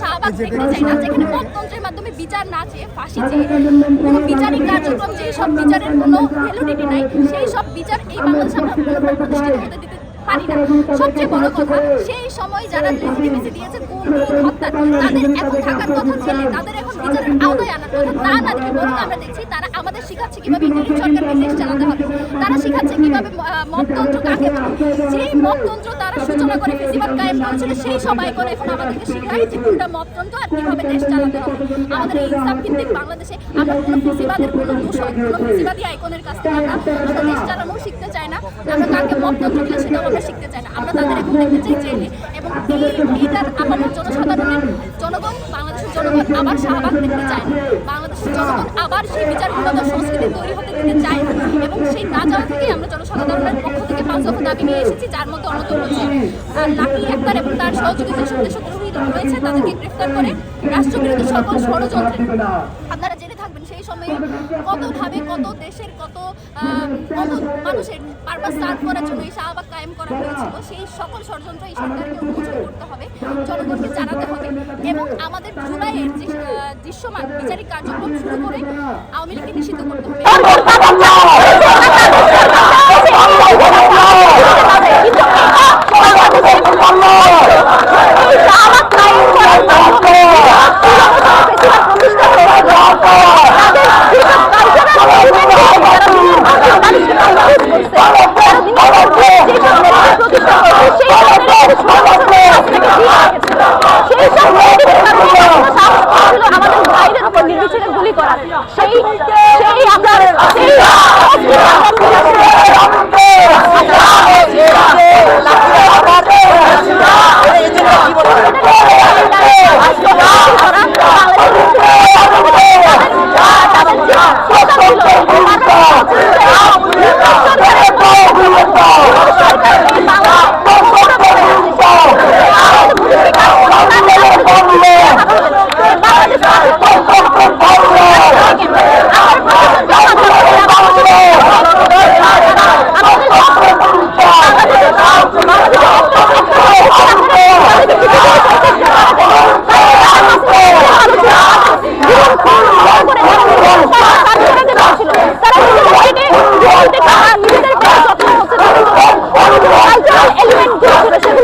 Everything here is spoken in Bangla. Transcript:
শাহবাগ দেখতে চাই না যেখানে মততন্ত্রের মাধ্যমে বিচার না চেয়ে ফাঁসি চেয়ে কোনো বিচারিক কার্যক্রম যে সব বিচারের কোনো ভ্যালিডিটি নাই সেই সব বিচার এই বাংলাদেশে আমরা প্রতিষ্ঠিত হতে দিতে পারি না। সবচেয়ে বড় কথা সেই সময় যারা লেজিটিমেসি দিয়েছে গুম হত্যা তাদের এখন থাকার কথা ছেলে তাদের এখন বিচারের আওতায় কথা তা না দেখে বরং আমরা দেখছি, তারা আমাদের শিখাচ্ছে কীভাবে ইংরেজ সরকারকে দেশ চালাতে হবে। তারা শিখাচ্ছে কীভাবে মততন্ত্র কাকে বলে। মততন্ত্র তারা সূচনা করে ফেসিবাদ কায়েম করেছিল, সেই সবাই করে এখন আমাদেরকে শেখায় যে কোনটা মততন্ত্র আর কীভাবে দেশ চালাতে হবে। আমাদের এই ইনসাফ ভিত্তিক বাংলাদেশে আমরা কোনো ফেসিবাদের, কোনো দূষণ কোনো ফেসিবাদী আইকনের কাছ থেকে আমরা আমরা দেশ চালানো শিখতে চাই না। আমরা কাকে মততন্ত্র দিলে সেটাও আমরা শিখতে চাই না। আমরা তাদের এখন দেখতে চাই সেই বিচারহীনতা সংস্কৃতি থেকেই আমরা জনসাধারণের পক্ষ নিয়ে এসেছি, যার মধ্যে অন্যতম হচ্ছে এবং তার সহযোগিতা সন্দেশদ্রোহী রয়েছে, তাদেরকে গ্রেফতার করে রাষ্ট্রবিরোধী সকল ষড়যন্ত্রের আপনারা জেনে সেই সময়ে কতভাবে কত দেশের কত কত মানুষের পারপাস সার্ভ করার জন্য এই শাহবাগ কায়েম করা হয়েছিল, সেই সকল ষড়যন্ত্র এই সরকারকে উন্মোচন করতে হবে, জনগণকে জানাতে হবে এবং আমাদের জুলাইয়ের দৃশ্যমান বিচারিক কার্যক্রম শুরু করে আওয়ামী লীগকে নিষিদ্ধ করতে হবে। ¡Vamos!